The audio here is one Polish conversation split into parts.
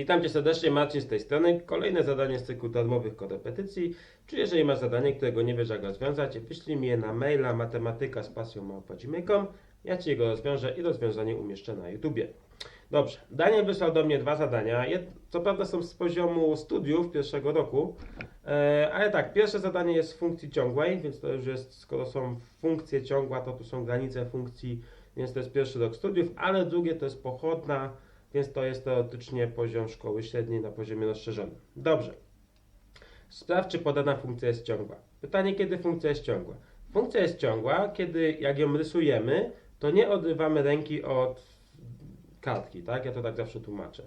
Witam Cię serdecznie, Marcin z tej strony. Kolejne zadanie z cyklu darmowych korepetycji. Czy jeżeli masz zadanie, którego nie wiesz jak rozwiązać, wyślij mi je na maila matematyka z pasją Ja Ci go rozwiążę i rozwiązanie umieszczę na YouTubie. Dobrze, Daniel wysłał do mnie dwa zadania. Co prawda są z poziomu studiów pierwszego roku, e, ale tak, pierwsze zadanie jest w funkcji ciągłej, więc to już jest, skoro są funkcje ciągła, to tu są granice funkcji, więc to jest pierwszy rok studiów, ale drugie to jest pochodna więc to jest teoretycznie poziom szkoły średniej na poziomie rozszerzonym. Dobrze. Sprawdź, czy podana funkcja jest ciągła. Pytanie, kiedy funkcja jest ciągła? Funkcja jest ciągła, kiedy jak ją rysujemy, to nie odrywamy ręki od kartki, tak? Ja to tak zawsze tłumaczę.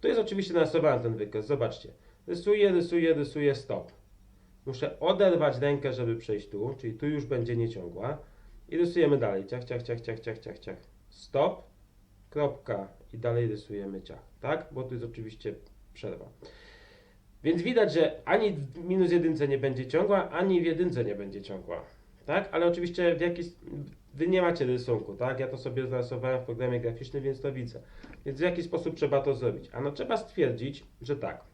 Tu jest oczywiście narysowany ten wykres, zobaczcie. Rysuję, rysuję, rysuję, stop. Muszę oderwać rękę, żeby przejść tu, czyli tu już będzie nieciągła. I rysujemy dalej. Ciach, ciach, ciach, ciach, ciach, ciach, ciach. Stop kropka i dalej rysujemy ciach, tak? Bo tu jest oczywiście przerwa. Więc widać, że ani w minus jedynce nie będzie ciągła, ani w jedynce nie będzie ciągła. Tak? Ale oczywiście w jakiś, wy nie macie rysunku, tak? Ja to sobie zarysowałem w programie graficznym, więc to widzę. Więc w jaki sposób trzeba to zrobić? Ano trzeba stwierdzić, że tak.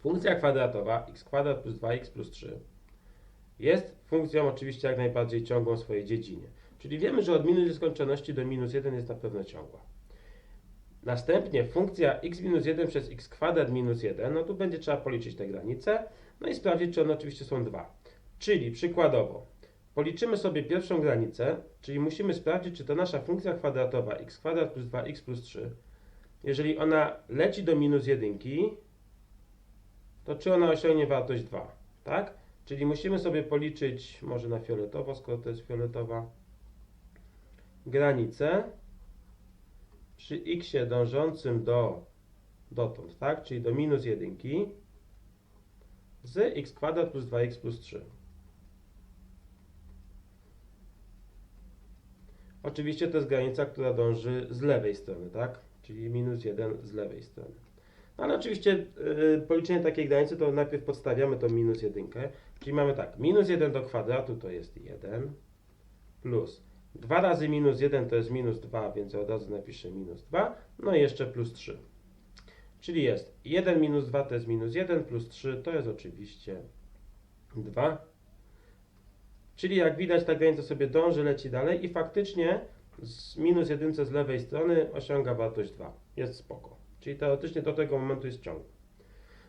Funkcja kwadratowa x kwadrat plus 2x plus 3 jest funkcją oczywiście jak najbardziej ciągłą w swojej dziedzinie. Czyli wiemy, że od minus nieskończoności do minus 1 jest na pewno ciągła. Następnie funkcja x minus 1 przez x kwadrat minus 1, no tu będzie trzeba policzyć te granice, no i sprawdzić, czy one oczywiście są 2. Czyli przykładowo, policzymy sobie pierwszą granicę, czyli musimy sprawdzić, czy to nasza funkcja kwadratowa x kwadrat plus 2x plus 3, jeżeli ona leci do minus 1, to czy ona osiągnie wartość 2, tak? Czyli musimy sobie policzyć, może na fioletowo, skoro to jest fioletowa, granicę przy x dążącym do dotąd, tak? Czyli do minus jedynki z x kwadrat plus 2x plus 3. Oczywiście to jest granica, która dąży z lewej strony, tak? Czyli minus 1 z lewej strony. No ale oczywiście yy, policzenie takiej granicy to najpierw podstawiamy tą minus jedynkę. Czyli mamy tak, minus 1 do kwadratu to jest 1 plus 2 razy minus 1 to jest minus 2, więc od razu napiszę minus 2. No i jeszcze plus 3. Czyli jest 1 minus 2 to jest minus 1, plus 3 to jest oczywiście 2. Czyli jak widać ta granica sobie dąży, leci dalej i faktycznie z minus 1 z lewej strony osiąga wartość 2. Jest spoko. Czyli teoretycznie do tego momentu jest ciąg.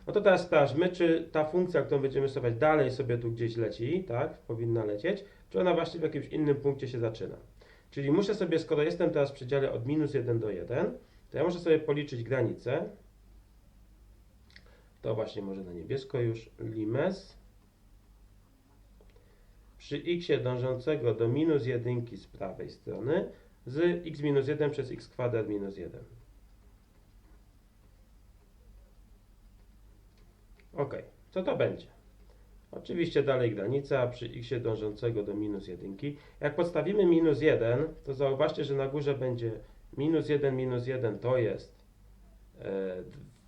No to teraz sprawdźmy, czy ta funkcja, którą będziemy stosować dalej sobie tu gdzieś leci, tak, powinna lecieć, czy ona właśnie w jakimś innym punkcie się zaczyna. Czyli muszę sobie, skoro jestem teraz w przedziale od minus 1 do 1, to ja muszę sobie policzyć granicę. To właśnie może na niebiesko już. Limes przy x dążącego do minus 1 z prawej strony z x minus 1 przez x kwadrat minus 1. Ok, co to będzie? Oczywiście dalej granica przy x dążącego do minus 1. Jak podstawimy minus 1, to zauważcie, że na górze będzie minus 1, minus 1 to jest e,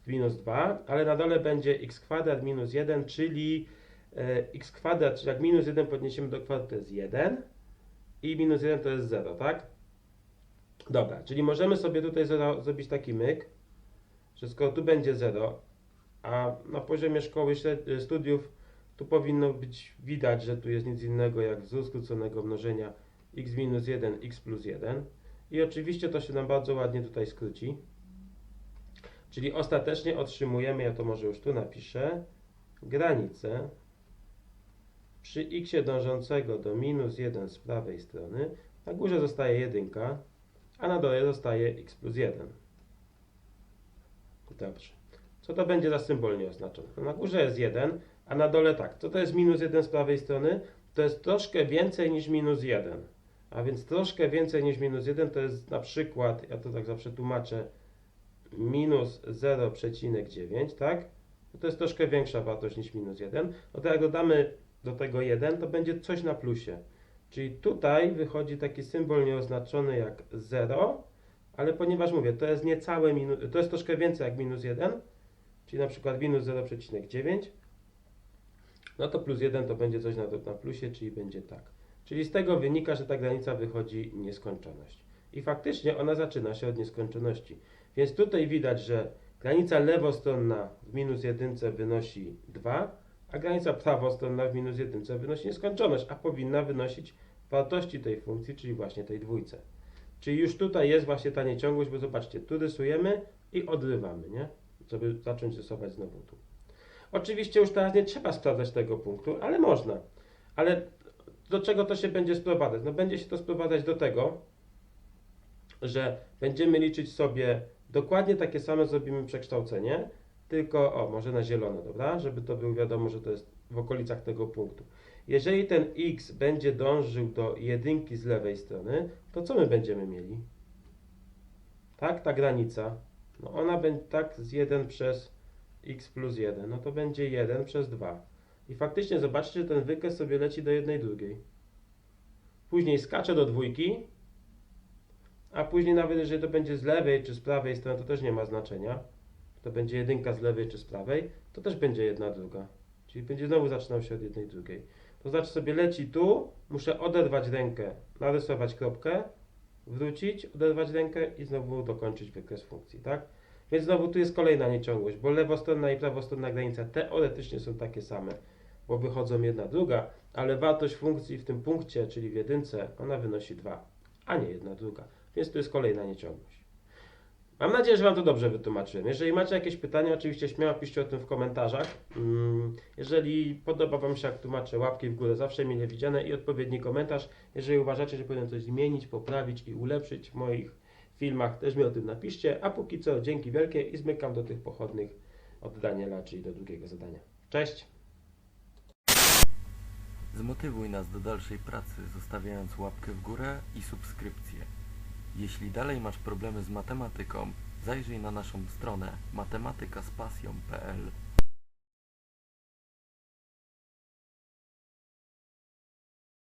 minus 2, ale na dole będzie x kwadrat minus 1, czyli e, x kwadrat, czyli jak minus 1 podniesiemy do kwadratu to jest 1 i minus 1 to jest 0, tak? Dobra, czyli możemy sobie tutaj zrobić taki myk, że skoro tu będzie 0, a na poziomie szkoły studiów tu powinno być widać, że tu jest nic innego jak wzór skróconego mnożenia x minus 1, x plus 1. I oczywiście to się nam bardzo ładnie tutaj skróci. Czyli ostatecznie otrzymujemy, ja to może już tu napiszę, granicę przy x dążącego do minus 1 z prawej strony, na górze zostaje 1, a na dole zostaje x plus 1. Dobrze. Co to będzie za symbol nieoznaczony? No na górze jest 1, a na dole tak. Co to jest minus 1 z prawej strony? To jest troszkę więcej niż minus 1. A więc troszkę więcej niż minus 1 to jest na przykład, ja to tak zawsze tłumaczę, minus 0,9, tak? To jest troszkę większa wartość niż minus 1. No to jak dodamy do tego 1, to będzie coś na plusie. Czyli tutaj wychodzi taki symbol nieoznaczony jak 0, ale ponieważ mówię, to jest niecałe to jest troszkę więcej jak minus 1, czyli na przykład minus 0,9, no to plus 1 to będzie coś na, na plusie, czyli będzie tak. Czyli z tego wynika, że ta granica wychodzi nieskończoność. I faktycznie ona zaczyna się od nieskończoności. Więc tutaj widać, że granica lewostronna w minus jedynce wynosi 2, a granica prawostronna w minus jedynce wynosi nieskończoność, a powinna wynosić wartości tej funkcji, czyli właśnie tej dwójce. Czyli już tutaj jest właśnie ta nieciągłość, bo zobaczcie, tu rysujemy i odrywamy, nie? Żeby zacząć rysować znowu tu. Oczywiście już teraz nie trzeba sprawdzać tego punktu, ale można. Ale do czego to się będzie sprowadzać? No będzie się to sprowadzać do tego, że będziemy liczyć sobie dokładnie takie same zrobimy przekształcenie, tylko o, może na zielono, dobra? Żeby to było wiadomo, że to jest w okolicach tego punktu. Jeżeli ten x będzie dążył do jedynki z lewej strony, to co my będziemy mieli? Tak, ta granica. No ona będzie tak z 1 przez x plus 1, no to będzie 1 przez 2. I faktycznie zobaczcie, że ten wykres sobie leci do jednej drugiej. Później skacze do dwójki, a później nawet jeżeli to będzie z lewej czy z prawej strony, to też nie ma znaczenia. To będzie jedynka z lewej czy z prawej, to też będzie jedna druga. Czyli będzie znowu zaczynał się od jednej drugiej. To znaczy sobie leci tu, muszę oderwać rękę, narysować kropkę, wrócić, oderwać rękę i znowu dokończyć wykres funkcji, tak? Więc znowu tu jest kolejna nieciągłość, bo lewostronna i prawostronna granica teoretycznie są takie same, bo wychodzą jedna druga, ale wartość funkcji w tym punkcie, czyli w jedynce, ona wynosi 2, a nie jedna druga. Więc tu jest kolejna nieciągłość. Mam nadzieję, że Wam to dobrze wytłumaczyłem. Jeżeli macie jakieś pytania, oczywiście śmiało piszcie o tym w komentarzach. Mm, Jeżeli podoba Wam się, jak tłumaczę, łapki w górę zawsze mile widziane i odpowiedni komentarz. Jeżeli uważacie, że powinien coś zmienić, poprawić i ulepszyć w moich filmach, też mi o tym napiszcie. A póki co, dzięki wielkie i zmykam do tych pochodnych od Daniela, czyli do drugiego zadania. Cześć! Zmotywuj nas do dalszej pracy, zostawiając łapkę w górę i subskrypcję. Jeśli dalej masz problemy z matematyką, zajrzyj na naszą stronę matematykazpasją.pl